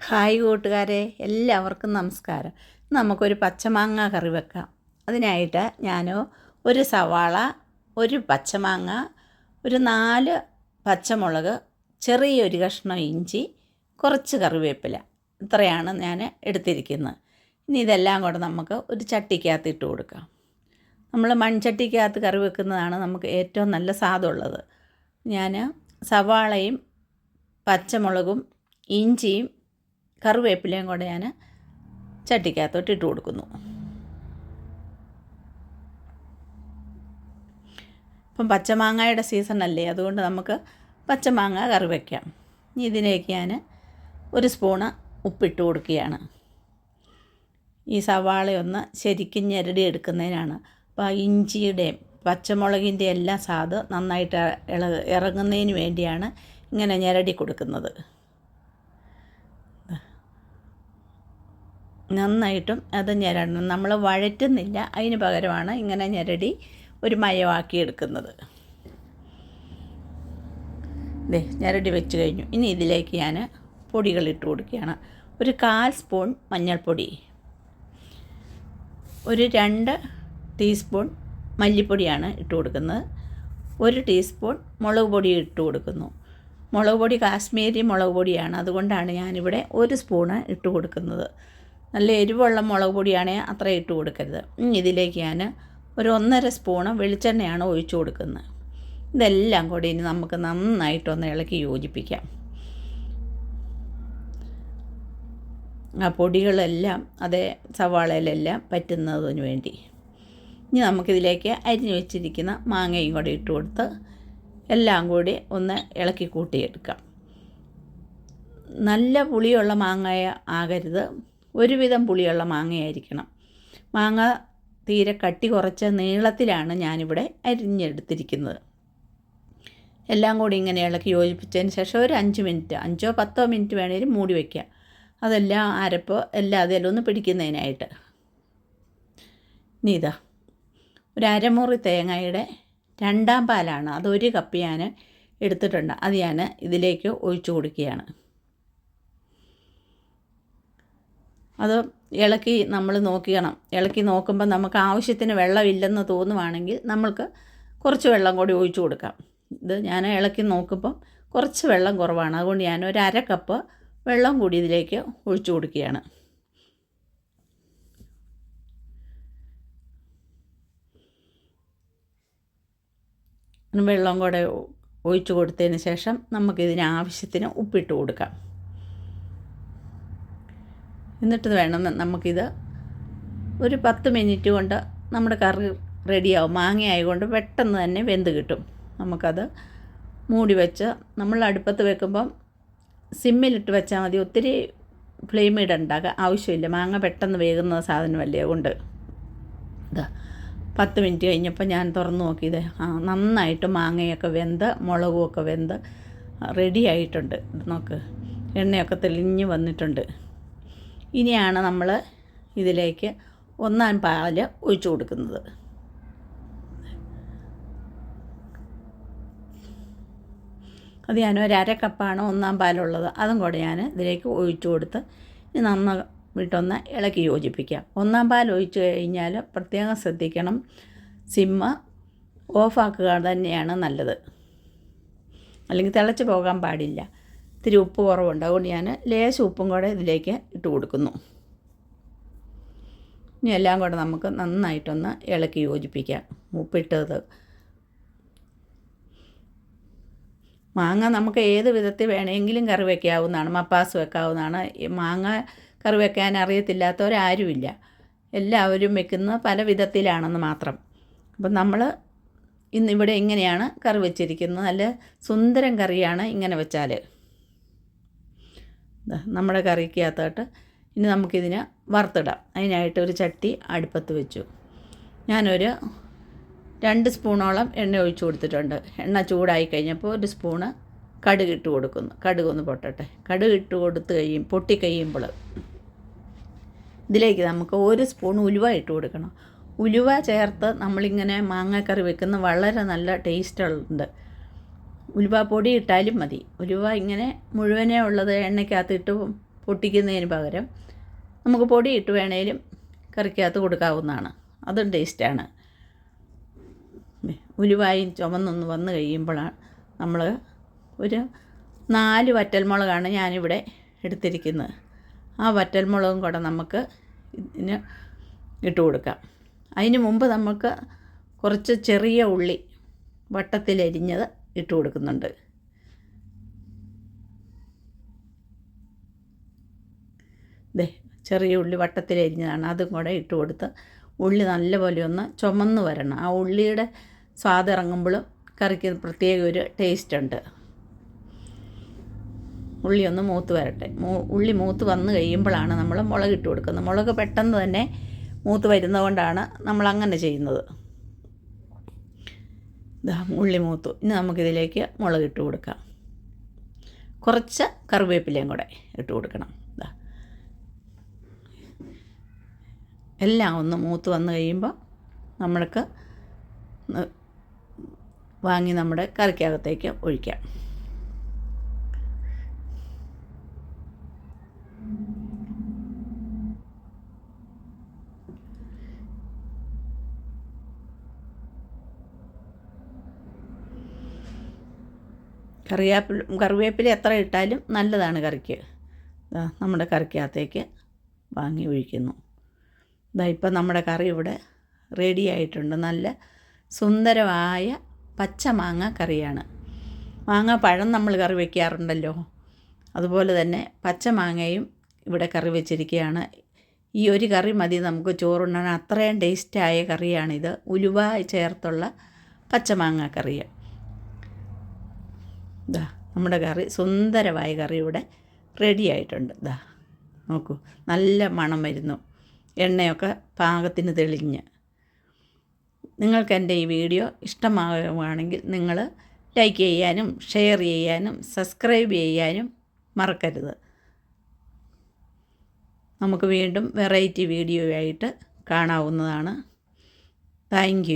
Hi കൂട്ടുകാരെ എല്ലാവർക്കും നമസ്കാരം. നമുക്കൊരു പച്ചമാങ്ങ കറി വെക്കാം. അതിനായിട്ട് ഞാൻ ഒരു സവാള ഒരു പച്ചമാങ്ങ ഒരു നാല് പച്ചമുളക് ചെറിയൊരു കഷ്ണം ഇഞ്ചി കുറച്ച് കറിവേപ്പില. ഇത്രയാണ് ഞാൻ എടുത്തിരിക്കുന്നത്. ഇനി ഇതെല്ലാം കൂടെ നമുക്ക് ഒരു ചട്ടിക്കകത്ത് ഇട്ട് കൊടുക്കാം. നമ്മൾ മൺചട്ടിക്കകത്ത് കറി വെക്കുന്നതാണ് നമുക്ക് ഏറ്റവും നല്ല സ്വാദുള്ളത്. ഞാൻ സവാളയും പച്ചമുളകും ഇഞ്ചിയും കറിവേപ്പിലയും കൂടെ ഞാൻ ചട്ടിക്കകത്തോട്ട് ഇട്ട് കൊടുക്കുന്നു. ഇപ്പം പച്ചമാങ്ങയുടെ സീസൺ അല്ലേ? അതുകൊണ്ട് നമുക്ക് പച്ചമാങ്ങ കറി വയ്ക്കാം ഇനി ഇതിലേക്ക് ഞാൻ ഒരു സ്പൂണ് ഉപ്പിട്ട് കൊടുക്കുകയാണ്. ഈ സവാളയൊന്ന് ശരിക്കും ഞെരടി എടുക്കുന്നതിനാണ്. അപ്പോൾ ഇഞ്ചിയുടെയും പച്ചമുളകിന്റെ എല്ലാം സ്വാദ് നന്നായിട്ട് ഇള ഇറങ്ങുന്നതിന് വേണ്ടിയാണ് ഇങ്ങനെ ഞെരടി കൊടുക്കുന്നത്. നന്നായിട്ടും അത് ഞെരടണം. നമ്മൾ വഴറ്റുന്നില്ല. അതിന് പകരമാണ് ഇങ്ങനെ ഞെരടി ഒരു മയമാക്കി എടുക്കുന്നത് ദേ ഞെരടി വെച്ച് കഴിഞ്ഞു. ഇനി ഇതിലേക്ക് ഞാൻ പൊടികൾ ഇട്ട് കൊടുക്കുകയാണ്. ഒരു കാൽ സ്പൂൺ മഞ്ഞൾപ്പൊടി. ഒരു രണ്ട് ടീസ്പൂൺ മല്ലിപ്പൊടിയാണ് ഇട്ട് കൊടുക്കുന്നത്. ഒരു ടീസ്പൂൺ മുളക് പൊടി ഇട്ട് കൊടുക്കുന്നു. മുളക് പൊടി കാശ്മീരി മുളക് പൊടിയാണ്. അതുകൊണ്ടാണ് ഞാനിവിടെ ഒരു സ്പൂണ് ഇട്ട് കൊടുക്കുന്നത്. നല്ല എരിവുള്ള മുളക് പൊടിയാണെങ്കിൽ അത്ര ഇട്ട് കൊടുക്കരുത്. ഇതിലേക്ക് ഞാൻ ഒരു ഒന്നര സ്പൂണ് വെളിച്ചെണ്ണയാണ് ഒഴിച്ചു കൊടുക്കുന്നത്. ഇതെല്ലാം കൂടി ഇനി നമുക്ക് നന്നായിട്ടൊന്ന് ഇളക്കി യോജിപ്പിക്കാം. ആ പൊടികളെല്ലാം അതേ സവാളയിലെല്ലാം പറ്റുന്നതിന് വേണ്ടി. ഇനി നമുക്കിതിലേക്ക് അരിഞ്ഞു വെച്ചിരിക്കുന്ന മാങ്ങയും കൂടി ഇട്ട് കൊടുത്ത് എല്ലാം കൂടി ഒന്ന് ഇളക്കി കൂട്ടിയെടുക്കാം. നല്ല പുളിയുള്ള മാങ്ങ ആകരുത്. ഒരുവിധം പുളിയുള്ള മാങ്ങയായിരിക്കണം. മാങ്ങ തീരെ കട്ടി കുറച്ച നീളത്തിലാണ് ഞാനിവിടെ അരിഞ്ഞെടുത്തിരിക്കുന്നത്. എല്ലാം കൂടി ഇങ്ങനെ ഇളക്കി യോജിപ്പിച്ചതിന് ശേഷം ഒരു അഞ്ച് മിനിറ്റ് അഞ്ചോ പത്തോ മിനിറ്റ് വേണേലും മൂടി വയ്ക്കുക അതെല്ലാം അരപ്പ് എല്ലാം അതെല്ലാം ഒന്ന് പിടിക്കുന്നതിനായിട്ട്. ഇനി ഇതാ ഒരു അരമുറി തേങ്ങയുടെ രണ്ടാം പാലാണ്. അതൊരു കപ്പ് ഞാൻ എടുത്തിട്ടുണ്ട്. അത് ഞാൻ ഇതിലേക്ക് ഒഴിച്ചു കൊടുക്കുകയാണ്. അത് ഇളക്കി നമ്മൾ നോക്കിക്കണം ഇളക്കി നോക്കുമ്പോൾ നമുക്ക് ആവശ്യത്തിന് വെള്ളമില്ലെന്ന് തോന്നുവാണെങ്കിൽ നമ്മൾക്ക് കുറച്ച് വെള്ളം കൂടി ഒഴിച്ചു കൊടുക്കാം. ഇത് ഞാൻ ഇളക്കി നോക്കുമ്പം കുറച്ച് വെള്ളം കുറവാണ്. അതുകൊണ്ട് ഞാൻ ഒരു അര കപ്പ് വെള്ളം കൂടി ഇതിലേക്ക് ഒഴിച്ചു കൊടുക്കുകയാണ്. വെള്ളം കൂടെ ഒഴിച്ചു കൊടുത്തതിന് ശേഷം നമുക്കിതിന് ആവശ്യത്തിന് ഉപ്പിട്ട് കൊടുക്കാം. എന്നിട്ട് വേണം. നമുക്കിത് ഒരു പത്ത് മിനിറ്റ് കൊണ്ട് നമ്മുടെ കറി റെഡിയാവും. മാങ്ങ ആയതുകൊണ്ട് പെട്ടെന്ന് തന്നെ വെന്ത് കിട്ടും. നമുക്കത് മൂടി വെച്ച് നമ്മൾ അടുപ്പത്ത് വെക്കുമ്പം സിമ്മിലിട്ട് വെച്ചാൽ മതി. ഒത്തിരി ഫ്ലെയിം ഇടണ്ട. ആവശ്യമില്ല. മാങ്ങ പെട്ടെന്ന് വേകുന്ന സാധനമല്ലേ അതുകൊണ്ട്. ഇതാ പത്ത് മിനിറ്റ് കഴിഞ്ഞപ്പോൾ ഞാൻ തുറന്നു നോക്കിയത് ആ നന്നായിട്ട് മാങ്ങയൊക്കെ വെന്ത് മുളകുമൊക്കെ വെന്ത് റെഡി ആയിട്ടുണ്ട് നോക്ക്. എണ്ണയൊക്കെ തെളിഞ്ഞ് വന്നിട്ടുണ്ട്. ഇനിയാണ് നമ്മൾ ഇതിലേക്ക് ഒന്നാം പാൽ ഒഴിച്ചു കൊടുക്കുന്നത്. അത് ഞാൻ ഒരു അര കപ്പാണ് ഒന്നാം പാലുള്ളത്. അതും കൂടെ ഞാൻ ഇതിലേക്ക് ഒഴിച്ചു കൊടുത്ത് നന്ന വിട്ടൊന്ന് ഇളക്കി യോജിപ്പിക്കാം. ഒന്നാം പാൽ ഒഴിച്ചു കഴിഞ്ഞാൽ പ്രത്യേകം ശ്രദ്ധിക്കണം. സിമ്മ് ഓഫാക്കുക തന്നെയാണ് നല്ലത്. അല്ലെങ്കിൽ തിളച്ച് പോകാൻ പാടില്ല. ഇത്തിരി ഉപ്പ് കുറവുണ്ട്. അതുകൊണ്ട് ഞാൻ ലേശം ഉപ്പും കൂടെ ഇതിലേക്ക് ഇട്ട് കൊടുക്കുന്നു. ഇനി എല്ലാം കൂടെ നമുക്ക് നന്നായിട്ടൊന്ന് ഇളക്കി യോജിപ്പിക്കാം. ഉപ്പിട്ടത്. മാങ്ങ നമുക്ക് ഏത് വിധത്തിൽ വേണമെങ്കിലും കറി വയ്ക്കാവുന്നതാണ് മപ്പാസ് വെക്കാവുന്നതാണ്. മാങ്ങ കറി വെക്കാൻ അറിയത്തില്ലാത്തവരാരുമില്ല എല്ലാവരും വെക്കുന്നത് പല വിധത്തിലാണെന്ന് മാത്രം. അപ്പം നമ്മൾ ഇന്നിവിടെ ഇങ്ങനെയാണ് കറി വെച്ചിരിക്കുന്നത്? നല്ല സുന്ദരം കറിയാണ് ഇങ്ങനെ വെച്ചാൽ നമ്മുടെ കറിക്കകത്തോട്ട് ഇനി നമുക്കിതിനെ വറുത്തിടാം. അതിനായിട്ട് ഒരു ചട്ടി അടുപ്പത്ത് വെച്ചു. ഞാനൊരു രണ്ട് സ്പൂണോളം എണ്ണ ഒഴിച്ചു കൊടുത്തിട്ടുണ്ട്. എണ്ണ ചൂടായി കഴിഞ്ഞപ്പോൾ ഒരു സ്പൂണ് കടുക് ഇട്ട് കൊടുക്കുന്നു. കടുക് ഒന്ന് പൊട്ടട്ടെ. കടുക് ഇട്ട് കൊടുത്ത് കഴിയും പൊട്ടി കഴിയുമ്പോൾ. ഇതിലേക്ക് നമുക്ക് ഒരു സ്പൂൺ ഉലുവ ഇട്ട് കൊടുക്കണം. ഉലുവ ചേർത്ത് നമ്മളിങ്ങനെ മാങ്ങാക്കറി വെക്കുന്ന വളരെ നല്ല ടേസ്റ്റ് ഉണ്ട്. ഉലുവ പൊടി ഇട്ടാലും മതി. ഉലുവ ഇങ്ങനെ മുഴുവനേ ഉള്ളത് എണ്ണയ്ക്കകത്തിട്ട് പൊട്ടിക്കുന്നതിന് പകരം നമുക്ക് പൊടി ഇട്ട് വേണേലും കറിക്കകത്ത് കൊടുക്കാവുന്നതാണ്. അതും ടേസ്റ്റാണ്. ഉലുവായും ചുമന്നൊന്ന് വന്ന് കഴിയുമ്പോഴാണ് നമ്മൾ ഒരു നാല് വറ്റൽമുളകാണ് ഞാനിവിടെ എടുത്തിരിക്കുന്നത്. ആ വറ്റൽമുളകും കൂടെ നമുക്ക് ഇതിന് ഇട്ട് കൊടുക്കാം. അതിന് മുമ്പ് നമുക്ക് കുറച്ച് ചെറിയ ഉള്ളി വട്ടത്തിലരിഞ്ഞത് ഇട്ട് കൊടുക്കുന്നുണ്ട്. ദേ ചെറിയ ഉള്ളി വട്ടത്തിലരിഞ്ഞതാണ് അതും കൂടെ ഇട്ട് കൊടുത്ത് ഉള്ളി നല്ലപോലെ ഒന്ന് ചുമന്ന് വരണം. ആ ഉള്ളിയുടെ സ്വാദ് ഇറങ്ങുമ്പോഴും കറിക്ക് പ്രത്യേക ഒരു ടേസ്റ്റ് ഉണ്ട്. ഉള്ളി ഒന്ന് മൂത്ത് വരട്ടെ. ഉള്ളി മൂത്ത് വന്ന് കഴിയുമ്പോഴാണ് നമ്മൾ മുളക് ഇട്ട് കൊടുക്കുന്നത്. മുളക് പെട്ടെന്ന് തന്നെ മൂത്ത് വരുന്നതുകൊണ്ടാണ് നമ്മൾ അങ്ങനെ ചെയ്യുന്നത്. ഇതാ ഉള്ളി മൂത്തു. ഇനി നമുക്കിതിലേക്ക് മുളക് ഇട്ട് കൊടുക്കാം. കുറച്ച് കറിവേപ്പിലയും കൂടെ ഇട്ട് കൊടുക്കണം. ഇതാ എല്ലാം ഒന്ന് മൂത്ത് വന്ന് കഴിയുമ്പോൾ നമ്മൾക്ക് വാങ്ങി നമ്മുടെ കറിക്കകത്തേക്ക് ഒഴിക്കാം. കറിവേപ്പില കറിവേപ്പില എത്ര ഇട്ടാലും നല്ലതാണ് കറിക്ക്. നമ്മുടെ കറിക്കകത്തേക്ക് വാങ്ങി ഒഴിക്കുന്നു. ഇതാ ഇപ്പം നമ്മുടെ കറി ഇവിടെ റെഡി ആയിട്ടുണ്ട്. നല്ല സുന്ദരമായ പച്ച മാങ്ങ കറിയാണ്. മാങ്ങ പഴം നമ്മൾ കറി വയ്ക്കാറുണ്ടല്ലോ അതുപോലെ തന്നെ പച്ച മാങ്ങയും ഇവിടെ കറി വെച്ചിരിക്കുകയാണ്. ഈ ഒരു കറി മതി നമുക്ക് ചോറുണ്ണാൻ. അത്രയും ടേസ്റ്റായ കറിയാണിത്. ഉലുവ ചേർത്തുള്ള പച്ചമാങ്ങ കറി ദാ നമ്മുടെ കറി സുന്ദരമായ കറി ഇവിടെ റെഡി ആയിട്ടുണ്ട്. ദാ നോക്കൂ നല്ല മണം വരുന്നു. എണ്ണയൊക്കെ പാകത്തിന് തെളിഞ്ഞ്. നിങ്ങൾക്ക് എന്റെ ഈ വീഡിയോ ഇഷ്ടമാകുകയാണെങ്കിൽ നിങ്ങൾ ലൈക്ക് ചെയ്യാനും ഷെയർ ചെയ്യാനും സബ്സ്ക്രൈബ് ചെയ്യാനും മറക്കരുത്. നമുക്ക് വീണ്ടും വെറൈറ്റി വീഡിയോ ആയിട്ട് കാണാവുന്നതാണ്. താങ്ക്